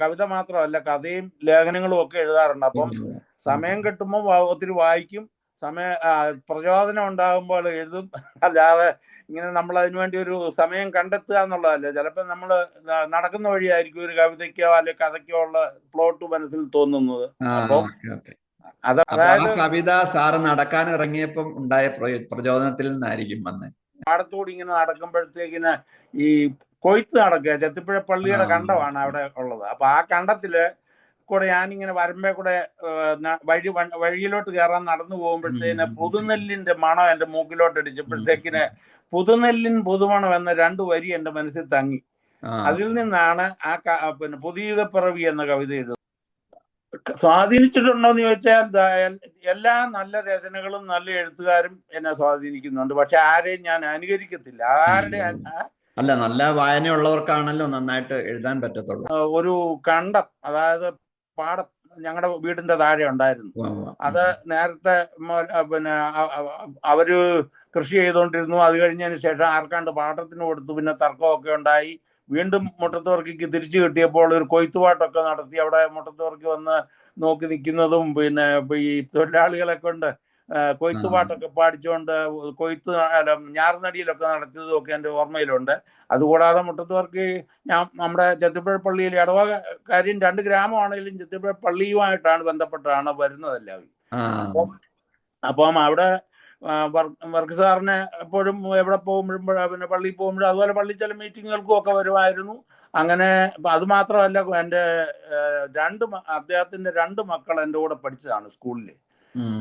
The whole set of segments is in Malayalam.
കവിത മാത്രമല്ല കഥയും ലേഖനങ്ങളും ഒക്കെ എഴുതാറുണ്ട്. അപ്പം സമയം കിട്ടുമ്പോൾ ഒത്തിരി വായിക്കും. സമയ പ്രചോദനം ഉണ്ടാകുമ്പോൾ എഴുതും. അല്ലാതെ ഇങ്ങനെ നമ്മൾ അതിനു വേണ്ടി ഒരു സമയം കണ്ടെത്തുക എന്നുള്ളതല്ല. ചിലപ്പോൾ നമ്മൾ നടക്കുന്ന വഴിയായിരിക്കും ഒരു കവിതയ്ക്കോ അല്ലെങ്കിൽ കഥയ്ക്കോ ഉള്ള പ്ലോട്ട് മനസ്സിൽ തോന്നുന്നത്. ആ, അപ്പൊ ഓക്കേ, ഓക്കേ. അത് അപ്പൊ ആ അതായത് കവിത സാറ് നടക്കാൻ ഇറങ്ങിയപ്പം ഉണ്ടായ പ്രചോദനത്തിൽ നിന്നായിരിക്കും വന്നത് പാടത്തൂടി ഇങ്ങനെ നടക്കുമ്പോഴത്തേക്കിന് ഈ കൊയ്ത്ത് നടക്കുക. ചെത്തിപ്പുഴ പള്ളിയുടെ. കണ്ടമാണ് അവിടെ ഉള്ളത്. അപ്പൊ ആ കണ്ടത്തിൽ കൂടെ ഞാനിങ്ങനെ വരുമ്പോ കൂടെ വഴി വഴിയിലോട്ട് കയറാൻ നടന്നു പോകുമ്പോഴത്തേന് പുതുനെല്ലിന്റെ മണം എന്റെ മൂക്കിലോട്ട് അടിച്ചപ്പോഴത്തേക്കിന് പുതുനെല്ലിൻ പുതുമണം എന്ന രണ്ട് വരി എന്റെ മനസ്സിൽ തങ്ങി. അതിൽ നിന്നാണ് ആ പിന്നെ പുതിയ പിറവി എന്ന കവിത എഴുതുന്നത്. സ്വാധീനിച്ചിട്ടുണ്ടോ എന്ന് ചോദിച്ചാൽ എല്ലാ നല്ല രചനകളും നല്ല എഴുത്തുകാരും എന്നെ സ്വാധീനിക്കുന്നുണ്ട്. പക്ഷെ ആരെയും ഞാൻ അനുകരിക്കത്തില്ല. ആരുടെ അല്ല നല്ല വായനയുള്ളവർക്കാണല്ലോ നന്നായിട്ട് എഴുതാൻ പറ്റത്തുള്ളൂ. ഒരു കണ്ടം അതായത് പാടം ഞങ്ങളുടെ വീടിന്റെ താഴെ ഉണ്ടായിരുന്നു. അത് നേരത്തെ പിന്നെ അവർ കൃഷി ചെയ്തുകൊണ്ടിരുന്നു അത് കഴിഞ്ഞതിന് ശേഷം ആർക്കാണ്ട് പാട്ടത്തിന് കൊടുത്തു. പിന്നെ തർക്കമൊക്കെ ഉണ്ടായി. വീണ്ടും മുട്ടത്തുവർക്കിക്ക് തിരിച്ചു കിട്ടിയപ്പോൾ ഒരു കൊയ്ത്തുപാട്ടൊക്കെ നടത്തി അവിടെ മുട്ടത്തുവർക്കി വന്ന് നോക്കി നിൽക്കുന്നതും പിന്നെ ഈ തൊഴിലാളികളെ കൊണ്ട് ആ, കൊയ്ത്തുപാട്ടൊക്കെ പാടിച്ചുകൊണ്ട് കൊയ്ത്ത് അല്ല ഞാറുനടിയിലൊക്കെ നടത്തിയതും ഒക്കെ എന്റെ ഓർമ്മയിലുണ്ട്. അതുകൂടാതെ മുട്ടത്തുവർക്ക് ഞാൻ നമ്മുടെ ചെത്തിപ്പുഴ പള്ളിയിൽ ഇടവക കാര്യം രണ്ട് ഗ്രാമമാണെങ്കിലും ചെത്തിപ്പുഴ പള്ളിയുമായിട്ടാണ് ബന്ധപ്പെട്ടാണ് വരുന്നത് എല്ലാവരും ആ. അപ്പം അപ്പം അവിടെ വർക്ക് സാറിനെ എപ്പോഴും എവിടെ പോകുമ്പോഴും പിന്നെ പള്ളിയിൽ പോകുമ്പോഴും അതുപോലെ പള്ളി ചില മീറ്റിങ്ങുകൾക്കും ഒക്കെ വരുമായിരുന്നു. അങ്ങനെ അത് മാത്രമല്ല എന്റെ രണ്ട് അദ്ദേഹത്തിന്റെ രണ്ട് മക്കൾ എന്റെ കൂടെ പഠിച്ചതാണ് സ്കൂളിൽ.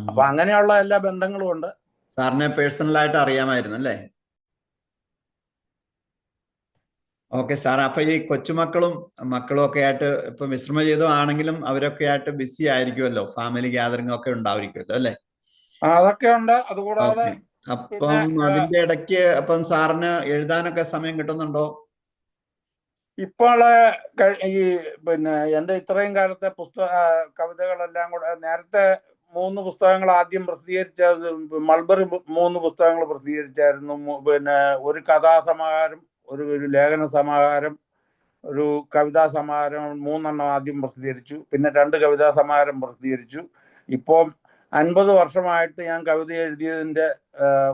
അപ്പൊ അങ്ങനെയുള്ള എല്ലാ ബന്ധങ്ങളും ഉണ്ട്. സാറിനെ പേഴ്സണലായിട്ട് അറിയാമായിരുന്നു അല്ലേ? ഓക്കെ സാർ അപ്പൊ ഈ കൊച്ചുമക്കളും മക്കളും ഒക്കെ ആയിട്ട് ഇപ്പൊ മിശ്രമ ജീവിതം ആണെങ്കിലും അവരൊക്കെ ആയിട്ട് ബിസി ആയിരിക്കുമല്ലോ. ഫാമിലി ഗ്യാതറിംഗ് ഒക്കെ ഉണ്ടായിരിക്കുമല്ലോ അല്ലേ? അതൊക്കെ ഉണ്ട്. അതുകൂടാതെ അപ്പം അതിന്റെ ഇടയ്ക്ക് അപ്പം സാറിന് എഴുതാനൊക്കെ സമയം കിട്ടുന്നുണ്ടോ? ഇപ്പോൾ ഈ പിന്നെ എന്റെ ഇത്രയും കാലത്തെ പുസ്തക കവിതകളെല്ലാം കൂടെ നേരത്തെ മൂന്ന് പുസ്തകങ്ങൾ ആദ്യം പ്രസിദ്ധീകരിച്ച മൾബറി മൂന്ന് പുസ്തകങ്ങൾ പ്രസിദ്ധീകരിച്ചായിരുന്നു. പിന്നെ ഒരു കഥാസമാഹാരം ഒരു ഒരു ലേഖന സമാഹാരം ഒരു കവിതാ സമാഹാരം മൂന്നെണ്ണം ആദ്യം പ്രസിദ്ധീകരിച്ചു. പിന്നെ രണ്ട് കവിതാ സമാഹാരം പ്രസിദ്ധീകരിച്ചു. ഇപ്പോൾ അൻപത് വർഷമായിട്ട് ഞാൻ കവിത എഴുതിയതിന്റെ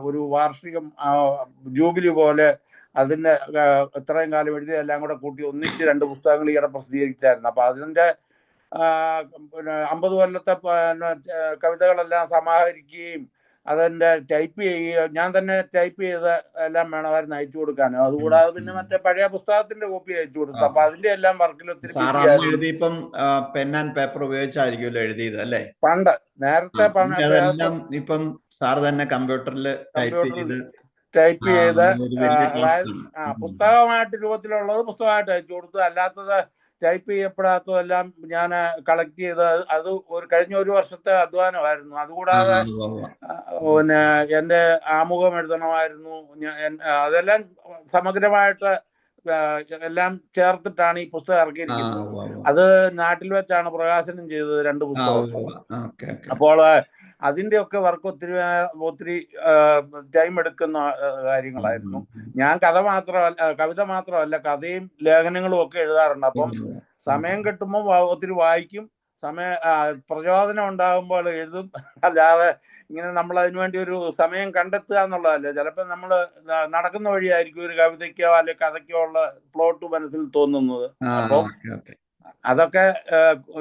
ഒരു വാർഷികം ജൂബിലി പോലെ അതിന്റെ ഇത്രയും കാലം എഴുതിയതെല്ലാം കൂടെ കൂട്ടി ഒന്നിച്ച് രണ്ട് പുസ്തകങ്ങൾ ഈയിടെ പ്രസിദ്ധീകരിച്ചായിരുന്നു. അപ്പോൾ അതിന്റെ പിന്നെ അമ്പത് കൊല്ലത്തെ കവിതകളെല്ലാം സമാഹരിക്കുകയും അതെന്റെ ടൈപ്പ് ചെയ്യുക ഞാൻ തന്നെ ടൈപ്പ് ചെയ്ത് എല്ലാം വേണമായിരുന്നു അയച്ചു കൊടുക്കാൻ. അതുകൂടാതെ പിന്നെ മറ്റേ പഴയ പുസ്തകത്തിന്റെ കോപ്പി അയച്ചു കൊടുത്തു. അപ്പൊ അതിന്റെ എല്ലാം വർക്കിൽ ഒത്തിരി. എഴുതിയപ്പം പെൻ ആൻഡ് പേപ്പർ ഉപയോഗിച്ചായിരിക്കുമല്ലോ എഴുതിയത് അല്ലേ? പണ്ട് നേരത്തെ പണ്ട് ഇപ്പം സാർ തന്നെ കമ്പ്യൂട്ടറിൽ ടൈപ്പ് ചെയ്ത്. പുസ്തകമായിട്ട് രൂപത്തിലുള്ളത് പുസ്തകമായിട്ട് അയച്ചു കൊടുത്തു. അല്ലാത്തത് ടൈപ്പ് ചെയ്യപ്പെടാത്തതെല്ലാം ഞാൻ കളക്ട് ചെയ്ത് അത് ഒരു കഴിഞ്ഞ ഒരു വർഷത്തെ അധ്വാനമായിരുന്നു. അതുകൂടാതെ പിന്നെ എന്റെ ആമുഖം എഴുതണമായിരുന്നു. അതെല്ലാം സമഗ്രമായിട്ട് എല്ലാം ചേർത്തിട്ടാണ് ഈ പുസ്തകം ഇറക്കിയിരിക്കുന്നത്. അത് നാട്ടിൽ വെച്ചാണ് പ്രകാശനം ചെയ്തത് രണ്ട് പുസ്തകം അപ്പോൾ അതിന്റെ ഒക്കെ വർക്ക് ഒത്തിരി ഒത്തിരി ടൈം എടുക്കുന്ന കാര്യങ്ങളായിരുന്നു. ഞാൻ കഥ മാത്രമല്ല കവിത മാത്രമല്ല കഥയും ലേഖനങ്ങളും ഒക്കെ എഴുതാറുണ്ട്. അപ്പം സമയം കിട്ടുമ്പോൾ ഒത്തിരി വായിക്കും. സമയ പ്രചോദനം ഉണ്ടാകുമ്പോൾ എഴുതും. അല്ലാതെ ഇങ്ങനെ നമ്മൾ അതിനുവേണ്ടി ഒരു സമയം കണ്ടെത്തുക എന്നുള്ളതല്ല. ചിലപ്പോൾ നമ്മൾ നടക്കുന്ന വഴിയായിരിക്കും ഒരു കവിതയ്ക്കോ അല്ലെ കഥയ്ക്കോ ഉള്ള പ്ലോട്ട് മനസ്സിൽ തോന്നുന്നത്. ആ, അപ്പം ഓക്കെ ഓക്കെ. അതൊക്കെ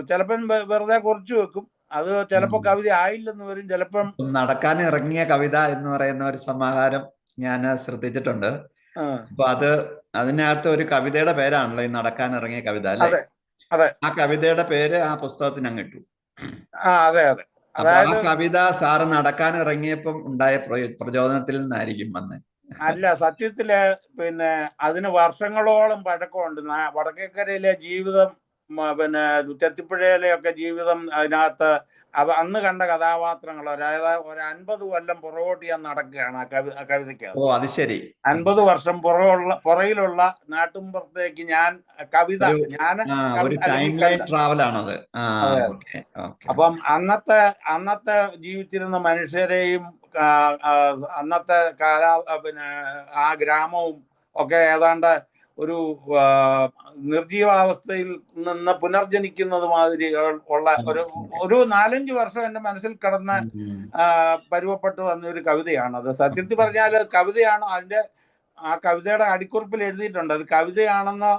ചിലപ്പം വെറുതെ കുറച്ച് വെക്കും. അത് ചിലപ്പോൾ കവിത ആയില്ലെന്ന് വരും. ചിലപ്പം നടക്കാൻ ഇറങ്ങിയ കവിത എന്ന് പറയുന്ന ഒരു സമാഹാരം ഞാൻ ശ്രദ്ധിച്ചിട്ടുണ്ട്. അപ്പൊ അത് അതിനകത്ത് ഒരു കവിതയുടെ പേരാണല്ലോ ഈ നടക്കാൻ ഇറങ്ങിയ കവിത അല്ലേ? ആ കവിതയുടെ പേര് ആ പുസ്തകത്തിന് അങ്ങ് ഇട്ടു. ആ അതെ അതെ. അപ്പൊ ആ കവിത സാറ് നടക്കാൻ ഇറങ്ങിയപ്പം ഉണ്ടായ പ്രചോദനത്തിൽ നിന്നായിരിക്കും വന്ന്. അല്ല സത്യത്തിൽ പിന്നെ അതിന് വർഷങ്ങളോളം പഴക്കമുണ്ട്. വടക്കേക്കരയിലെ ജീവിതം പിന്നെ ചെത്തിപ്പുഴയിലെ ഒക്കെ ജീവിതം അതിനകത്ത് അവ അന്ന് കണ്ട കഥാപാത്രങ്ങൾ അതായത് ഒരു അൻപത് കൊല്ലം പുറകോട്ട് ഞാൻ നടക്കുകയാണ് ആ കവി കവിതയ്ക്ക്. ഓ അത് ശരി. അൻപത് വർഷം പുറകുള്ള പുറയിലുള്ള നാട്ടുമ്പുറത്തേക്ക് ഞാൻ കവിത ഞാൻ അതെ. അപ്പം അന്നത്തെ അന്നത്തെ ജീവിച്ചിരുന്ന മനുഷ്യരെയും അന്നത്തെ കാലാ പിന്നെ ആ ഗ്രാമവും ഒക്കെ ഏതാണ്ട് ഒരു നിർജീവാവസ്ഥയിൽ നിന്ന് പുനർജനിക്കുന്നത് മാതിരി ഉള്ള ഒരു ഒരു നാലഞ്ച് വർഷം എന്റെ മനസ്സിൽ കടന്ന് പരുവപ്പെട്ടു വന്ന ഒരു കവിതയാണ് അത്. സത്യത്തിൽ പറഞ്ഞാൽ കവിതയാണ് അതിന്റെ ആ കവിതയുടെ അടിക്കുറിപ്പിൽ എഴുതിയിട്ടുണ്ട്. അത് കവിതയാണെന്നോ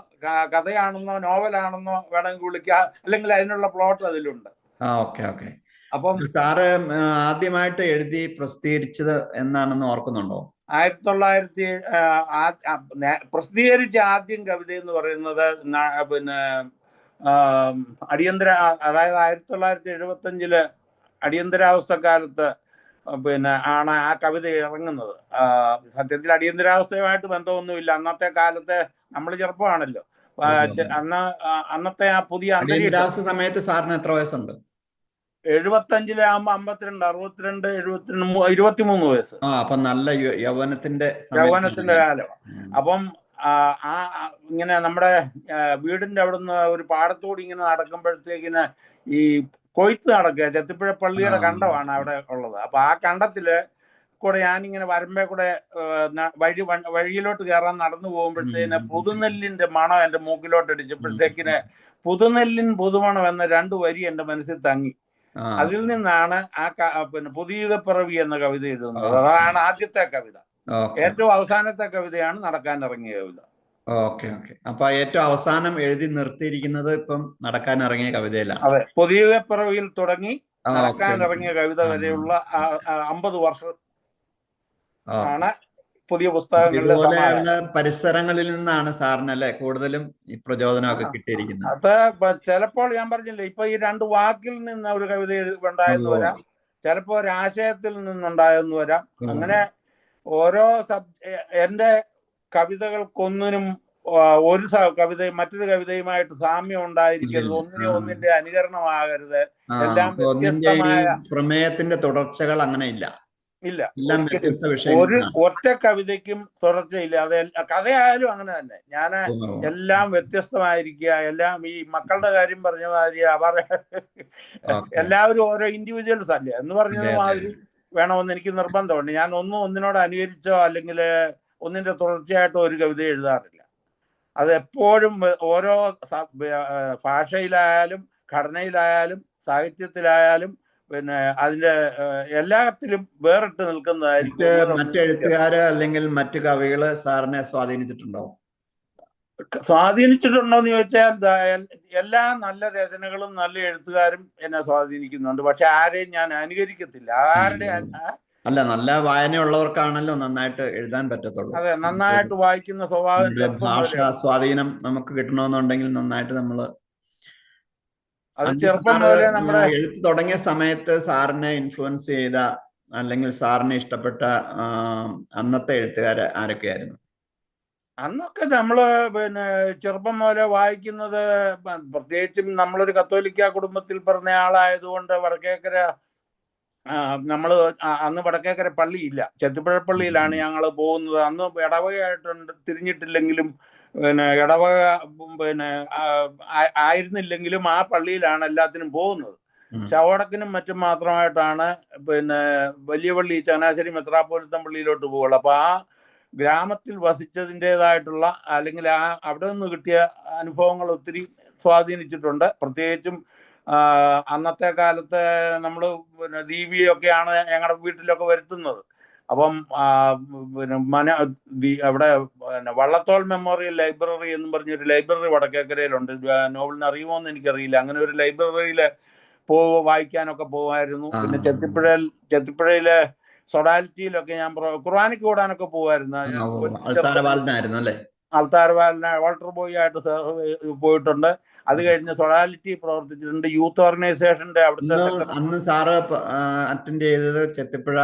കഥയാണെന്നോ നോവലാണെന്നോ വേണമെങ്കിൽ വിളിക്കുക അല്ലെങ്കിൽ അതിനുള്ള പ്ലോട്ട് അതിലുണ്ട്. ആ ഓക്കെ ഓക്കെ. അപ്പം സാറ് ആദ്യമായിട്ട് എഴുതി പ്രസിദ്ധീകരിച്ചത് എന്നാണെന്ന് ഓർക്കുന്നുണ്ടോ? ആയിരത്തി തൊള്ളായിരത്തി പ്രസിദ്ധീകരിച്ച ആദ്യം കവിത എന്ന് പറയുന്നത് പിന്നെ അടിയന്തര അതായത് ആയിരത്തി തൊള്ളായിരത്തി എഴുപത്തി അഞ്ചിൽ അടിയന്തരാവസ്ഥ കാലത്ത് പിന്നെ ആണ് ആ കവിത ഇറങ്ങുന്നത്. സത്യത്തിൽ അടിയന്തരാവസ്ഥയുമായിട്ട് ബന്ധമൊന്നുമില്ല. അന്നത്തെ കാലത്തെ നമ്മൾ ചെറുപ്പമാണല്ലോ. അന്ന് അന്നത്തെ ആ പുതിയ സമയത്ത് സാറിന് എത്ര വയസ്സുണ്ട്? എഴുപത്തഞ്ചിലെ ആകുമ്പോ അമ്പത്തിരണ്ട് അറുപത്തിരണ്ട് എഴുപത്തിരണ്ട് ഇരുപത്തിമൂന്ന് വയസ്സ്. ആ അപ്പൊ നല്ല യൗവനത്തിന്റെ യൗവനത്തിന്റെ കാലം. അപ്പം ആ ഇങ്ങനെ നമ്മുടെ വീടിന്റെ അവിടുന്ന് ഒരു പാടത്തോട് ഇങ്ങനെ നടക്കുമ്പോഴത്തേക്കിന് ഈ കൊയ്ത്ത് നടക്കുക. ചെത്തിപ്പുഴ പള്ളിയുടെ. കണ്ടമാണ് അവിടെ ഉള്ളത്. അപ്പൊ ആ കണ്ടത്തിൽ കൂടെ ഞാനിങ്ങനെ വരുമ്പോ കൂടെ വഴി വഴിയിലോട്ട് കയറാൻ നടന്നു പോകുമ്പോഴത്തേന് പുതുനെല്ലിന്റെ മണം എന്റെ മൂക്കിലോട്ട് അടിച്ചപ്പോഴത്തേക്കിന് പുതുനെല്ലിൻ പുതുമണം എന്ന രണ്ട് വരി എന്റെ മനസ്സിൽ തങ്ങി. അതിൽ നിന്നാണ് ആ പിന്നെ പുതിയ പിറവി എന്ന കവിത എഴുതുന്നത്. അതാണ് ആദ്യത്തെ കവിത. ഏറ്റവും അവസാനത്തെ കവിതയാണ് നടക്കാൻ ഇറങ്ങിയ കവിത. Okay okay. അപ്പൊ ഏറ്റവും അവസാനം എഴുതി നിർത്തിയിരിക്കുന്നത് ഇപ്പം നടക്കാൻ ഇറങ്ങിയ കവിതയിലാണ് അതെ പുതിയ പിറവിയിൽ തുടങ്ങി നടക്കാൻ ഇറങ്ങിയ കവിത വരെയുള്ള അമ്പത് വർഷം ആണ് പുതിയ ഇതുപോലെയുള്ള പരിസരങ്ങളിൽ നിന്നാണ് സാറിന് അല്ലെ കൂടുതലും ഈ പ്രചോദനമൊക്കെ. കിട്ടിയിരിക്കുന്നത്? അത് ചിലപ്പോൾ ഞാൻ പറഞ്ഞില്ലേ ഇപ്പൊ ഈ രണ്ട് വാക്കിൽ നിന്ന് ഒരു കവിത ഉണ്ടായെന്ന് വരാം. ചിലപ്പോ ഒരു ആശയത്തിൽ നിന്നുണ്ടായെന്ന് വരാം. അങ്ങനെ ഓരോ സബ് എന്റെ കവിതകൾക്കൊന്നിനും ഒരു കവിത കവിതയും മറ്റൊരു കവിതയുമായിട്ട് സാമ്യം ഉണ്ടായിരിക്കരുത്. ഒന്നിനെ ഒന്നിനും ഒന്നിന്റെ അനുകരണമാകരുത്. എല്ലാം പ്രമേയത്തിന്റെ തുടർച്ചകൾ അങ്ങനെ ഇല്ല. ഒരു ഒറ്റ കവിതയ്ക്കും തുടർച്ചയില്ല അത് കഥയായാലും അങ്ങനെ തന്നെ. ഞാൻ. എല്ലാം വ്യത്യസ്തമായിരിക്കുക. എല്ലാം ഈ മക്കളുടെ കാര്യം പറഞ്ഞ മാതിരി അവർ എല്ലാവരും ഓരോ ഇൻഡിവിജ്വൽസ് അല്ലേ? എന്ന് പറഞ്ഞത്. മാതിരി വേണമെന്ന് എനിക്ക് നിർബന്ധമുണ്ട്. ഞാൻ ഒന്നും ഒന്നിനോട് അനുകരിച്ചോ അല്ലെങ്കിൽ ഒന്നിന്റെ തുടർച്ചയായിട്ടോ ഒരു കവിത എഴുതാറില്ല. അത് എപ്പോഴും ഓരോ ഭാഷയിലായാലും ഘടനയിലായാലും സാഹിത്യത്തിലായാലും പിന്നെ അതിന്റെ എല്ലാത്തിലും വേറിട്ട് നിൽക്കുന്നതായിരിക്കും മറ്റ് ഒന്നിനൊന്ന് മറ്റ് എഴുത്തുകാര് അല്ലെങ്കിൽ മറ്റു കവികൾ സാറിനെ സ്വാധീനിച്ചിട്ടുണ്ടോ സ്വാധീനിച്ചിട്ടുണ്ടോ എന്ന് ചോദിച്ചാൽ എല്ലാ നല്ല രചനകളും നല്ല എഴുത്തുകാരും എന്നെ സ്വാധീനിക്കുന്നുണ്ട്. പക്ഷെ ആരെയും ഞാൻ അനുകരിക്കത്തില്ല. ആരുടെ അല്ല നല്ല വായനയുള്ളവർക്കാണല്ലോ നന്നായിട്ട് എഴുതാൻ പറ്റത്തുള്ളൂ. അതെ നന്നായിട്ട് വായിക്കുന്ന സ്വഭാവം ഭാഷ സ്വാധീനം നമുക്ക് കിട്ടണമെന്നുണ്ടെങ്കിൽ നന്നായിട്ട് നമ്മൾ അത് അന്ന് ചെറുപ്പം സാറ് മുതലേ നമ്മുടെ എഴുത്ത് തുടങ്ങിയ സമയത്ത് സാറിനെ ഇൻഫ്ലുവൻസ് ചെയ്ത അല്ലെങ്കിൽ സാറിനെ ഇഷ്ടപ്പെട്ട അന്നത്തെ എഴുത്തുകാര് ആരൊക്കെയായിരുന്നു? അന്നൊക്കെ നമ്മൾ പിന്നെ ചെറുപ്പം മുതലേ വായിക്കുന്നത് പ്രത്യേകിച്ചും നമ്മളൊരു കത്തോലിക്ക കുടുംബത്തിൽ പറഞ്ഞ ആളായതുകൊണ്ട് വടക്കേക്കര ആ- അന്ന് വടക്കേക്കര പള്ളിയില്ല. ചെത്തിപ്പുഴ പള്ളിയിലാണ് ഞങ്ങൾ പോകുന്നത്. അന്ന് ഇടവകയായിട്ടുണ്ട് തിരിഞ്ഞിട്ടില്ലെങ്കിലും പിന്നെ ഇടവക പിന്നെ ആയിരുന്നില്ലെങ്കിലും ആ പള്ളിയിലാണ് എല്ലാത്തിനും പോകുന്നത്. ചവടക്കിനും ശവടക്കിനും മറ്റും മാത്രമായിട്ടാണ് പിന്നെ വലിയ പള്ളി ചങ്ങനാശ്ശേരി മെത്രാപ്പോലിത്തൻ പള്ളിയിലോട്ട് പോകുള്ളൂ അപ്പൊ ആ ഗ്രാമത്തിൽ വസിച്ചതിന്റെതായിട്ടുള്ള അല്ലെങ്കിൽ ആ അവിടെ നിന്ന് കിട്ടിയ അനുഭവങ്ങൾ ഒത്തിരി സ്വാധീനിച്ചിട്ടുണ്ട്. പ്രത്യേകിച്ചും അന്നത്തെ കാലത്ത് നമ്മൾ പിന്നെ ദീപിയൊക്കെയാണ് ഞങ്ങളുടെ വീട്ടിലൊക്കെ വരുത്തുന്നത്. അപ്പം പിന്നെ മന അവിടെ പിന്നെ വള്ളത്തോൾ മെമ്മോറിയൽ ലൈബ്രറി എന്ന് പറഞ്ഞൊരു ലൈബ്രറി വടക്കേക്കരയിലുണ്ട്. നോവലിന് അറിയുമോ എന്ന് എനിക്കറിയില്ല. അങ്ങനെ ഒരു ലൈബ്രറിയിൽ പോ വായിക്കാനൊക്കെ പോകുമായിരുന്നു പിന്നെ ചെത്തിപ്പുഴയിൽ ചെത്തിപ്പുഴയിലെ സൊഡാലിറ്റിയിലൊക്കെ ഞാൻ ഖുർആാനിക്ക് ഓടാനൊക്കെ പോകുമായിരുന്നു ആ, ഓ, ഒരു അൾത്താരവാലനായിരുന്നു അല്ലേ ആൾത്താർ വാലിന് വാൾട്ടർ ബോയ് ആയിട്ട് പോയിട്ടുണ്ട്. അത് കഴിഞ്ഞ് സൊളാലിറ്റി പ്രവർത്തിച്ചിട്ടുണ്ട്. യൂത്ത് ഓർഗനൈസേഷന്റെ അവിടുത്തെ അന്ന് സാറ് അറ്റൻഡ് ചെയ്തത് ചെത്തിപ്പുഴ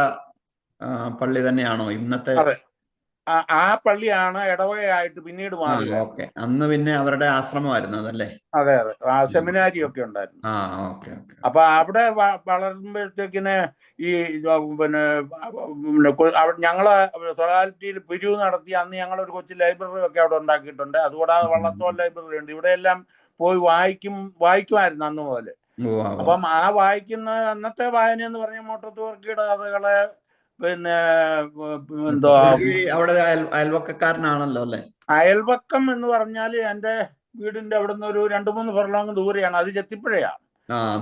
പള്ളി തന്നെയാണോ? ഇന്നത്തെ. ആ- പള്ളിയാണ് ഇടവകയായിട്ട് പിന്നീട് മാറി ഓക്കെ. അന്ന് പിന്നെ അവരുടെ ആശ്രമമായിരുന്നു അതല്ലേ? അതെ അതെ. ആ സെമിനാരി ഒക്കെ ഉണ്ടായിരുന്നു. ആ ഓക്കെ അപ്പൊ അവിടെ വളരുമ്പോഴത്തേക്കിന് ഈ പിന്നെ ഞങ്ങൾ സൊളാലിറ്റിയിൽ പിരിവ് നടത്തി അന്ന് ഞങ്ങൾ ഒരു കൊച്ചു ലൈബ്രറി ഒക്കെ അവിടെ ഉണ്ടാക്കിയിട്ടുണ്ട്. അതുകൂടാതെ വള്ളത്തോൾ ലൈബ്രറി ഉണ്ട്. ഇവിടെ എല്ലാം പോയി വായിക്കും വായിക്കുമായിരുന്നു അന്ന് മുതൽ അപ്പം ആ വായിക്കുന്ന അന്നത്തെ വായന എന്ന് പറഞ്ഞ മോട്ടത്തുവർക്കിയുടെ കഥകൾ പിന്നെ എന്തോ അവിടെ അയൽവക്കക്കാരനാണല്ലോ അല്ലെ? അയൽവക്കം എന്ന് പറഞ്ഞാൽ എന്റെ വീടിന്റെ അവിടെ നിന്ന് ഒരു രണ്ടു മൂന്ന് ഫർലോങ് ദൂരെയാണ്. അത് ചെത്തിപ്പുഴയാ.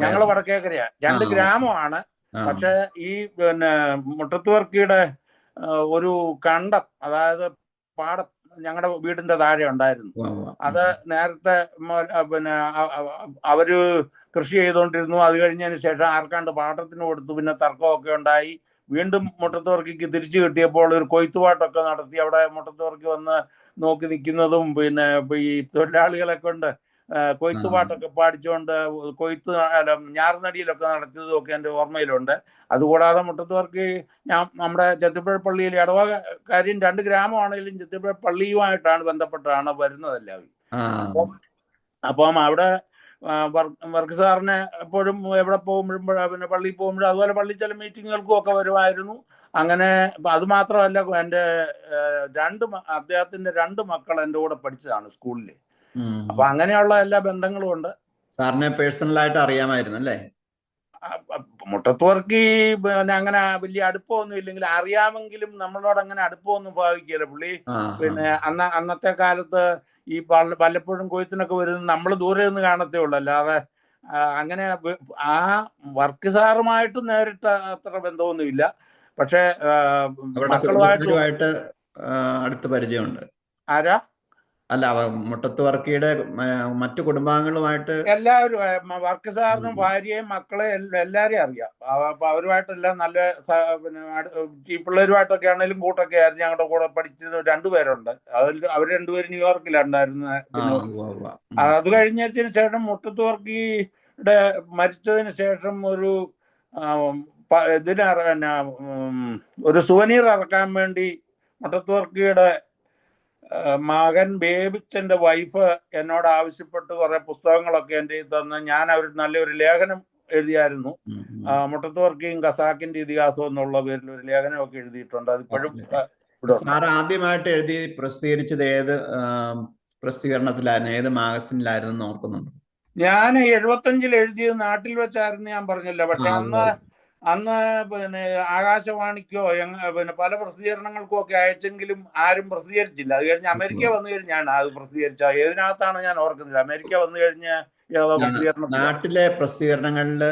ഞങ്ങൾ വടക്കേക്കരയാ. രണ്ട് ഗ്രാമമാണ്. പക്ഷെ ഈ പിന്നെ മുട്ടത്തുവർക്കിയുടെ ഒരു കണ്ടം അതായത് പാടം ഞങ്ങളുടെ വീടിന്റെ താഴെ ഉണ്ടായിരുന്നു. അത് നേരത്തെ പിന്നെ അവർ കൃഷി ചെയ്തുകൊണ്ടിരുന്നു അത് കഴിഞ്ഞതിന് ശേഷം ആർക്കാണ്ട് പാട്ടത്തിന് കൊടുത്തു. പിന്നെ തർക്കമൊക്കെ ഉണ്ടായി. വീണ്ടും മുട്ടത്തുവർക്കിക്ക് തിരിച്ചു കിട്ടിയപ്പോൾ ഒരു കൊയ്ത്തുപാട്ടൊക്കെ നടത്തി അവിടെ മുട്ടത്തുവർക്കി വന്ന് നോക്കി നിൽക്കുന്നതും പിന്നെ ഈ തൊഴിലാളികളെ കൊണ്ട് കൊയ്ത്തുപാട്ടൊക്കെ പാടിച്ചുകൊണ്ട് കൊയ്ത്ത് അല്ല ഞാറുനടിയിലൊക്കെ നടത്തിയതും ഒക്കെ എന്റെ ഓർമ്മയിലുണ്ട്. അതുകൂടാതെ മുട്ടത്തുവർക്ക് ഞാൻ നമ്മുടെ ചെത്തിപ്പുഴ പള്ളിയിൽ ഇടവകാര്യം രണ്ട് ഗ്രാമമാണെങ്കിലും ചെത്തിപ്പുഴ പള്ളിയുമായിട്ടാണ് ബന്ധപ്പെട്ടാണ് വരുന്നത് അപ്പം അപ്പം അവിടെ വർക്ക് സാറിനെ എപ്പോഴും എവിടെ പോകുമ്പോഴും പിന്നെ പള്ളിയിൽ പോകുമ്പോഴും അതുപോലെ പള്ളി ചില മീറ്റിങ്ങുകൾക്കും ഒക്കെ വരുമായിരുന്നു. അങ്ങനെ അത് മാത്രമല്ല എന്റെ രണ്ട് അദ്ദേഹത്തിന്റെ രണ്ട് മക്കൾ എന്റെ കൂടെ പഠിച്ചതാണ് സ്കൂളിൽ. അപ്പൊ അങ്ങനെയുള്ള എല്ലാ ബന്ധങ്ങളും ഉണ്ട്. സാറിനെ പേഴ്സണലായിട്ട് അറിയാമായിരുന്നു അല്ലേ മുട്ടത്തുവർക്ക് പിന്നെ അങ്ങനെ വലിയ അടുപ്പമൊന്നും ഇല്ലെങ്കിൽ അറിയാമെങ്കിലും നമ്മളോട് അങ്ങനെ അടുപ്പമൊന്നും ഭാവിക്കില്ല. പുള്ളി പിന്നെ അന്ന അന്നത്തെ കാലത്ത് ഈ വല്ലപ്പോഴും കൊയ്ത്തിനൊക്കെ വരുന്നത് നമ്മൾ ദൂരെ നിന്ന് കാണത്തേ ഉള്ളൂ. അല്ലാതെ അങ്ങനെ ആ വർക്ക് സാറുമായിട്ട് നേരിട്ട് അത്ര ബന്ധമൊന്നുമില്ല ഇല്ല. പക്ഷേ മക്കളുമായിട്ട് അടുത്ത പരിചയമുണ്ട്. ആരാ? അല്ല മുട്ടത്ത് വർക്കിയുടെ മറ്റു കുടുംബാംഗങ്ങളുമായിട്ട് എല്ലാവരും വർക്ക് സാറിനും ഭാര്യയും മക്കളെ എല്ലാവരെയും എല്ലാരെയും അറിയാം. അപ്പൊ അവരുമായിട്ടെല്ലാം നല്ല പിന്നെ പിള്ളേരുമായിട്ടൊക്കെ ആണെങ്കിലും കൂട്ടൊക്കെ ആയിരുന്നു. ഞങ്ങളുടെ കൂടെ പഠിച്ചത് രണ്ടുപേരുണ്ട് അതിൽ അവർ രണ്ടുപേരും ന്യൂയോർക്കിലുണ്ടായിരുന്നു. അത് കഴിഞ്ഞതിന് ശേഷം മുട്ടത്ത് വർക്കിയുടെ മരിച്ചതിന് ശേഷം ഒരു ഇതിന് ഒരു സുവനീർ ഇറക്കാൻ വേണ്ടി മുട്ടത്തുവർക്കിയുടെ ആ, മകൻ ബേബിച്ചന്റെ വൈഫ് എന്നോട് ആവശ്യപ്പെട്ട് കുറെ പുസ്തകങ്ങളൊക്കെ എന്റെ തന്ന് ഞാൻ അവർ നല്ലൊരു ലേഖനം എഴുതിയായിരുന്നു. ഉം, വർക്കിയും ഖസാക്കിന്റെ ഇതിഹാസം എന്നുള്ള പേരിൽ ഒരു ലേഖനമൊക്കെ എഴുതിയിട്ടുണ്ട്. അതിപ്പോഴും. സാർ ആദ്യമായിട്ട് എഴുതി പ്രസിദ്ധീകരിച്ചത് ഏത് പ്രസിദ്ധീകരണത്തിലായിരുന്നു ഏത് മാഗസിനിലായിരുന്നു ഓർക്കുന്നുണ്ട്? ഞാൻ എഴുപത്തഞ്ചിൽ എഴുതിയത് നാട്ടിൽ വെച്ചായിരുന്നു ഞാൻ പറഞ്ഞല്ലോ. പക്ഷെ അന്ന് അന്ന് പിന്നെ ആകാശവാണിക്കോ പിന്നെ പല പ്രസിദ്ധീകരണങ്ങൾക്കോ ഒക്കെ അയച്ചെങ്കിലും ആരും പ്രസിദ്ധീകരിച്ചില്ല. അത് കഴിഞ്ഞ് അമേരിക്ക വന്നു കഴിഞ്ഞാണ് അത് പ്രസിദ്ധീകരിച്ച ഏതിനകത്താണ് ഞാൻ ഓർക്കുന്നില്ല അമേരിക്ക വന്നു കഴിഞ്ഞ് ഏതോ ആ, പ്രസിദ്ധീകരണം നാട്ടിലെ പ്രസിദ്ധീകരണങ്ങളിൽ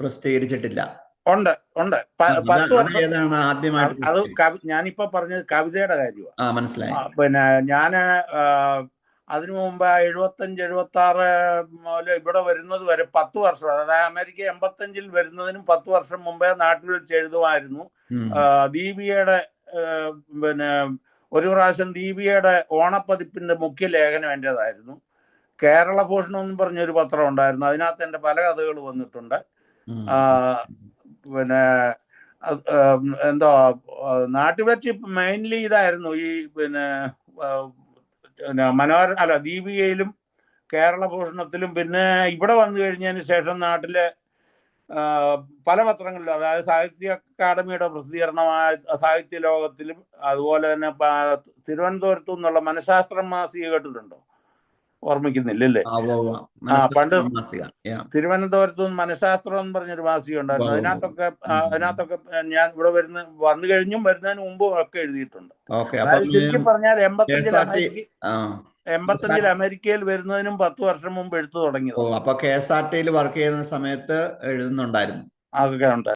പ്രസിദ്ധീകരിച്ചിട്ടില്ല. ഉണ്ട് ഉണ്ട്. അത് പത്ത് വർഷം അത് ഞാനിപ്പോ പറഞ്ഞത് കവിതയുടെ കാര്യമാണ് മനസ്സിലായി. പിന്നെ ഞാൻ അതിനു മുമ്പ് എഴുപത്തഞ്ച് എഴുപത്തി ആറ് മുതൽ ഇവിടെ വരുന്നത് വരെ പത്ത് വർഷം അതായത് അമേരിക്ക എൺപത്തഞ്ചിൽ വരുന്നതിനും പത്ത് വർഷം മുമ്പേ നാട്ടിൽ വെച്ച് എഴുതുമായിരുന്നു. ദീപികയുടെ പിന്നെ ഒരു പ്രാവശ്യം ദീപികയുടെ ഓണപ്പതിപ്പിന്റെ മുഖ്യ ലേഖനം എന്റെതായിരുന്നു കേരള ഭൂഷണം എന്ന് പറഞ്ഞൊരു പത്രം ഉണ്ടായിരുന്നു. അതിനകത്ത് എന്റെ പല കഥകൾ വന്നിട്ടുണ്ട്. പിന്നെ എന്തോ നാട്ടുവെച്ച് എന്താ നാട്ടിൽ വെച്ച് മെയിൻലി ഇതായിരുന്നു ഈ പിന്നെ മനോര അല്ല ദീപികയിലും കേരള ഭൂഷണത്തിലും പിന്നെ ഇവിടെ വന്നു കഴിഞ്ഞതിന് ശേഷം നാട്ടിലെ പല പത്രങ്ങളിലും അതായത് സാഹിത്യ അക്കാദമിയുടെ പ്രസിദ്ധീകരണമായ സാഹിത്യ ലോകത്തിലും അതുപോലെ തന്നെ തിരുവനന്തപുരത്തു നിന്നുള്ള മനഃശാസ്ത്രം മാസിക കേട്ടിട്ടുണ്ടോ? ഓർമ്മിക്കുന്നില്ലല്ലേ? ആ. പണ്ട്. തിരുവനന്തപുരത്ത് നിന്ന് മനഃശാസ്ത്രം എന്ന് പറഞ്ഞൊരു മാസിക ഉണ്ടായിരുന്നു. അതിനകത്തൊക്കെ അതിനകത്തൊക്കെ ഞാൻ ഇവിടെ വരുന്ന വന്നു കഴിഞ്ഞും വരുന്നതിന് മുമ്പും ഒക്കെ എഴുതിയിട്ടുണ്ട്. ശരിക്കും പറഞ്ഞാൽ എൺപത്തഞ്ചിൽ അമേരിക്ക എൺപത്തഞ്ചിൽ അമേരിക്കയിൽ വരുന്നതിനും പത്ത് വർഷം മുമ്പ് എടുത്തു തുടങ്ങിയത് അപ്പൊ കെ എസ് ആർ ടിയിൽ വർക്ക് ചെയ്യുന്ന സമയത്ത് എഴുതുന്നുണ്ടായിരുന്നു. അതൊക്കെ ഉണ്ട്.